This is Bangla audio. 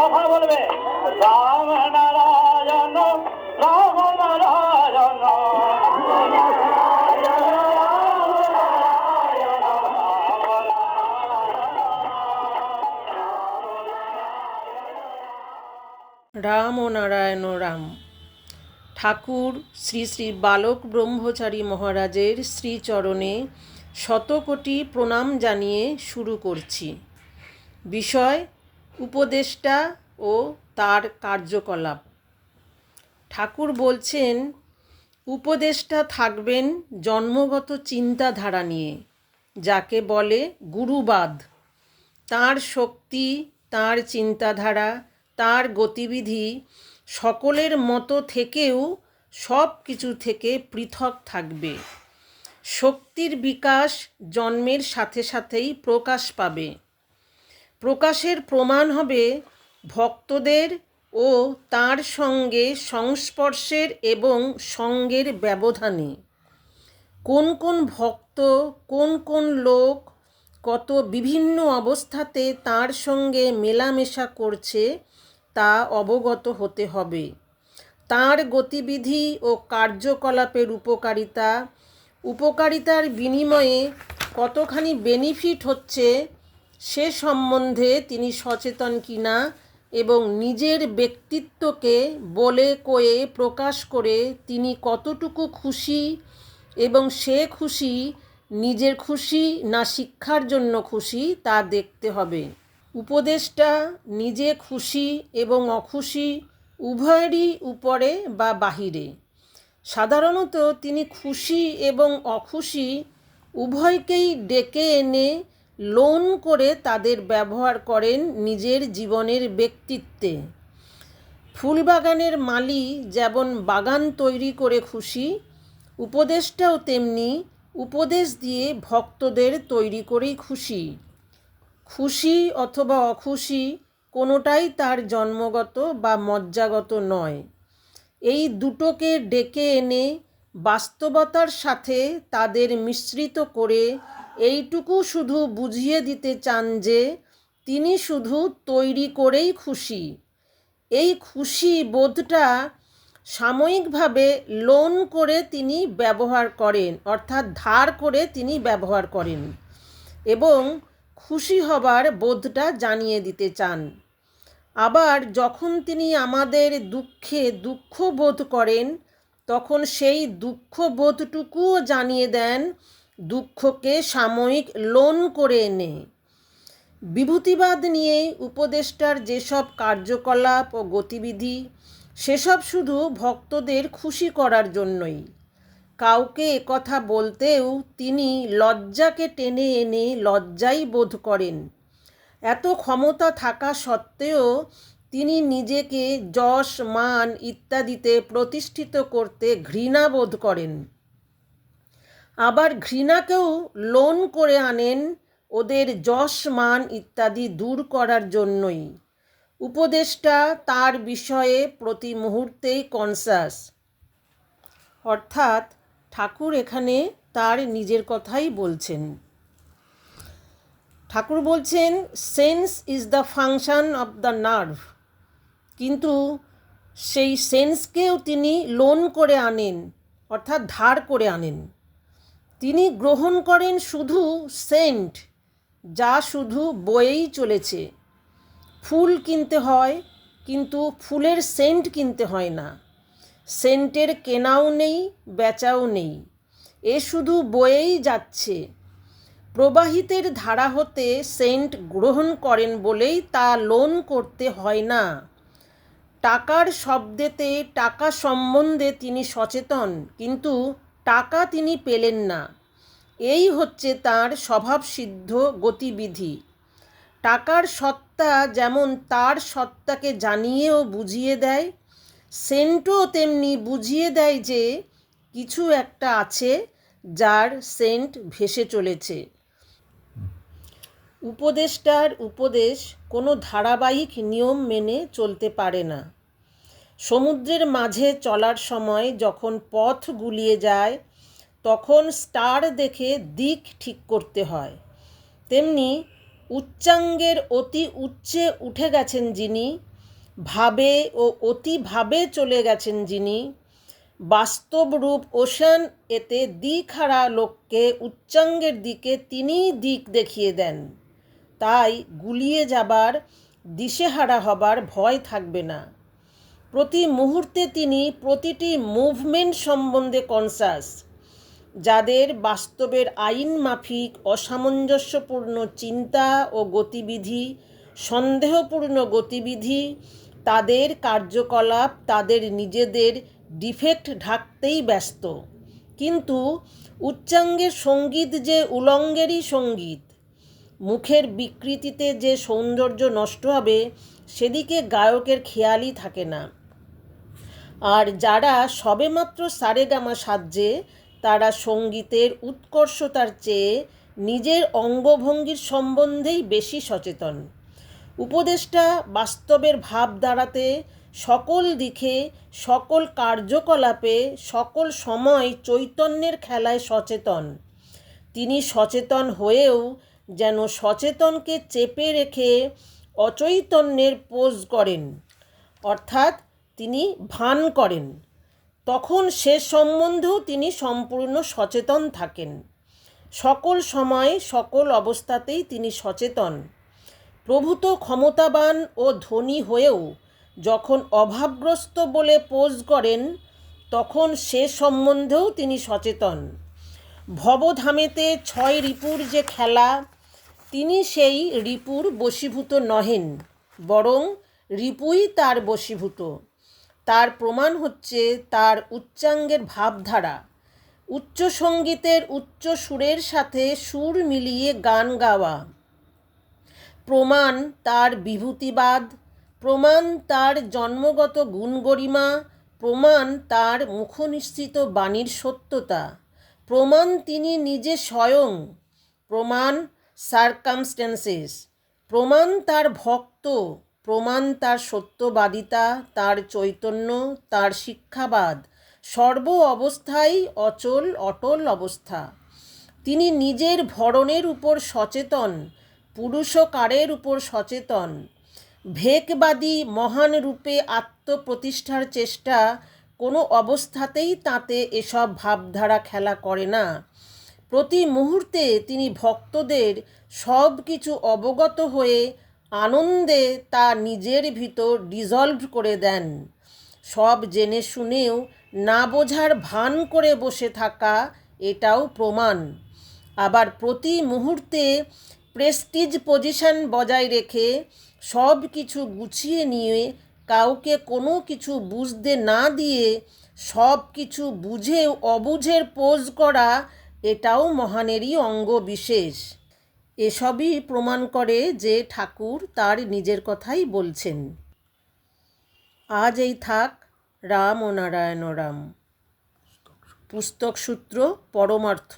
কথা বলবে রাম নারায়ণ রাম ও নারায়ণ রাম। ঠাকুর শ্রী শ্রী বালক ব্রহ্মচারী মহারাজের শ্রীচরণে শতকোটি প্রণাম জানিয়ে শুরু করছি। বিষয়, উপদেষ্টা ও তার কার্যকলাপ। ঠাকুর বলছেন, উপদেষ্টা থাকবেন জন্মগত চিন্তাধারা নিয়ে, যাকে বলে গুরুবাদ। তার শক্তি, তার চিন্তাধারা তার গতিবিধি সকলের মতো থেকেও সব কিছু থেকে পৃথক থাকবে। শক্তির বিকাশ জন্মের সাথে সাথেই প্রকাশ পাবে। প্রকাশের প্রমাণ হবে ভক্তদের ও তার সঙ্গে সংস্পর্শের এবং সঙ্গের ব্যবধানে। কোন কোন ভক্ত, কোন কোন লোক কত বিভিন্ন অবস্থাতে তার সঙ্গে মেলামেশা করছে তা অবগত হতে হবে। তার গতিবিধি ও কার্যকলাপের উপকারিতা, উপকারিতার বিনিময়ে কতখানি বেনিফিট হচ্ছে সে সম্বন্ধে তিনি সচেতন কিনা এবং নিজের ব্যক্তিত্বকে বলে কয়ে প্রকাশ করে তিনি কতটুকু খুশি এবং সে খুশি, নিজের খুশি না শিক্ষার জন্য খুশি তা দেখতে হবে। উপদেশটা নিজে খুশি এবং অখুশি উভয়েরই উপরে বা বাহিরে। সাধারণত তিনি খুশি এবং অখুশি উভয়কেই ডেকে এনে লোন করে তাদের ব্যবহার করেন নিজের জীবনের ব্যক্তিত্বে। ফুলবাগানের মালি যেমন বাগান তৈরি করে খুশি, উপদেশটাও তেমনি উপদেশ দিয়ে ভক্তদের তৈরি করেই খুশি। খুশি অথবা অখুশি কোনোটাই তার জন্মগত বা মজ্জাগত নয়। এই দুটোকে ডেকে এনে বাস্তবতার সাথে তাদের মিশ্রিত করে এইটুকু শুধু বুঝিয়ে দিতে চান যে তিনি শুধু তৈরি করেই খুশি। এই খুশি বোধটা সাময়িকভাবে লোন করে তিনি ব্যবহার করেন, অর্থাৎ ধার করে তিনি ব্যবহার করেন এবং খুশি হবার বোধটা জানিয়ে দিতে চান। আবার যখন তিনি আমাদের দুঃখে দুঃখ বোধ করেন, তখন সেই দুঃখ বোধটুকুও জানিয়ে দেন, দুঃখকে সাময়িক লোন করে এনে। বিভূতিবাদ নিয়ে উপদেষ্টার যেসব কার্যকলাপ ও গতিবিধি, সেসব শুধু ভক্তদের খুশি করার জন্যই। কাউকে কথা বলতেও তিনি লজ্জাকে টেনে এনে লজ্জাই বোধ করেন। এত ক্ষমতা থাকা সত্ত্বেও তিনি নিজেকে যশ, মান ইত্যাদিতে প্রতিষ্ঠিত করতে ঘৃণা বোধ করেন। আবার ঘৃণাকেও লোন করে আনেন ওদের যশ, মান ইত্যাদি দূর করার জন্যই। উপদেষ্টা তার বিষয়ে প্রতি মুহূর্তেই কনসাস অর্থাৎ ঠাকুর এখানে তার নিজের কথাই বলছেন। ঠাকুর বলছেন sense is the function of the nerve কিন্তু সেই সেন্সকেও তিনি লোন করে আনেন, অর্থাৎ ধার করে আনেন। তিনি গ্রহণ করেন শুধু সেন্ট যা শুধু বয়েই চলেছে। ফুল কিনতে হয়, কিন্তু ফুলের সেন্ট কিনতে হয় না। সেন্টের কেনাও নেই, বেচাও নেই। এ শুধু বয়েই যাচ্ছে। প্রবাহিতের ধারা হতে সেন্ট গ্রহণ করেন বলেই তা লোন করতে হয় না। টাকার শব্দেতে, টাকা সম্বন্ধে তিনি সচেতন, কিন্তু টাকা তিনি পেলেন না। এই হচ্ছে তার স্বভাবসিদ্ধ গতিবিধি। টাকার সত্তা যেমন তার সত্তাকে জানিয়েও বুঝিয়ে দেয় সেন্টও তেমনি বুঝিয়ে দেয় যে কিছু একটা আছে যার সেন্ট ভেসে চলেছে। উপদেষ্টার উপদেশ কোনো ধারাবাহিক নিয়ম মেনে চলতে পারে না। সমুদ্রের মাঝে চলার সময় যখন পথ গুলিয়ে যায়, তখন স্টার দেখে দিক ঠিক করতে হয়। তেমনি উচ্চাঙ্গের অতি উচ্চে উঠে গেছেন যিনি ভাবে ও অতিভাবে চলে গেছেন যিনি। বাস্তব রূপ ওশান এতে দিকহারা লোককে উচ্চাঙ্গের দিকে তিনিই দিক দেখিয়ে দেন। তাই গুলিয়ে যাবার, দিশেহারা হবার ভয় থাকবে না। প্রতি মুহূর্তে তিনি প্রতিটি মুভমেন্ট সম্বন্ধে কনসাস, যাদের বাস্তবের আইন মাফিক, অসামঞ্জস্যপূর্ণ চিন্তা ও গতিবিধি, সন্দেহপূর্ণ গতিবিধি তাদের কার্যকলাপ, তাদের নিজেদের ডিফেক্ট ঢাকতেই ব্যস্ত। কিন্তু উচ্চাঙ্গের সংগীত যে উলঙ্গেরই সংগীত, মুখের বিকৃতিতে যে সৌন্দর্য নষ্ট হবে, সেদিকে গায়কের খেয়ালই থাকে না। আর যারা সবেমাত্র সারেগামা সাজে তারা সঙ্গীতের উৎকর্ষতার চেয়ে নিজের অঙ্গভঙ্গির সম্বন্ধেই বেশি সচেতন। উপদেষ্টা বাস্তবের ভাব দাঁড়াতে সকল দিকে, সকল কার্যকলাপে, সকল সময় চৈতন্যের খেলায় সচেতন। তিনি সচেতন হয়েও যেন সচেতনকে চেপে রেখে অচৈতন্যের পোজ করেন, অর্থাৎ তিনি ভান করেন। তখন সে সম্বন্ধেও তিনি সম্পূর্ণ সচেতন থাকেন। সকল সময়, সকল অবস্থাতেই তিনি সচেতন। প্রভূত ক্ষমতাবান ও ধনী হয়েও যখন অভাবগ্রস্ত বলে পোজ করেন, তখন সে সম্বন্ধেও তিনি সচেতন। ভবধামেতে ছয় রিপুর যে খেলা, তিনি সেই রিপুর বশীভূত নহেন, বরং রিপুই তার বশীভূত। তার প্রমাণ হচ্ছে তার উচ্চাঙ্গের ভাবধারা। উচ্চ সঙ্গীতের উচ্চ সুরের সাথে সুর মিলিয়ে গান গাওয়া। প্রমাণ তার বিভূতিবাদ, প্রমাণ তার জন্মগত গুণগরিমা, প্রমাণ তার মুখনিশ্চিত বাণীর সত্যতা, প্রমাণ তিনি নিজে স্বয়ং, প্রমাণ সার্কামস্টেন্সেস প্রমাণ তার ভক্ত, প্রমাণ তার সত্যবাদিতা, তার চৈতন্য, তার শিক্ষাবাদ, সর্ব অবস্থায় অচল অটল অবস্থা। তিনি নিজের ভরণের উপর সচেতন পুরুষকারের উপর সচেতন। ভেকবাদী মহান রূপে আত্মপ্রতিষ্ঠার চেষ্টা কোনো অবস্থাতেই তাতে এসব ভাবধারা খেলা করে না। প্রতি মুহূর্তে তিনি ভক্তদের সব কিছু অবগত হয়ে আনন্দে তা নিজের ভিতর ডিজলভ করে দেন। সব জেনে শুনেও না বোঝার ভান করে বসে থাকা এটাও প্রমাণ। আবার প্রতি মুহূর্তে প্রেস্টিজ পজিশন বজায় রেখে সব কিছু গুছিয়ে নিয়ে কাউকে কোনো কিছু বুঝতে না দিয়ে সব কিছু বুঝেও অবুঝের পোজ করা, এটাও মহানেরই অঙ্গ বিশেষ। এসবই প্রমাণ করে যে ঠাকুর তার নিজের কথাই বলছেন। আজ এই থাক রাম ও নারায়ণ রাম পুস্তক সূত্র, পরমার্থ।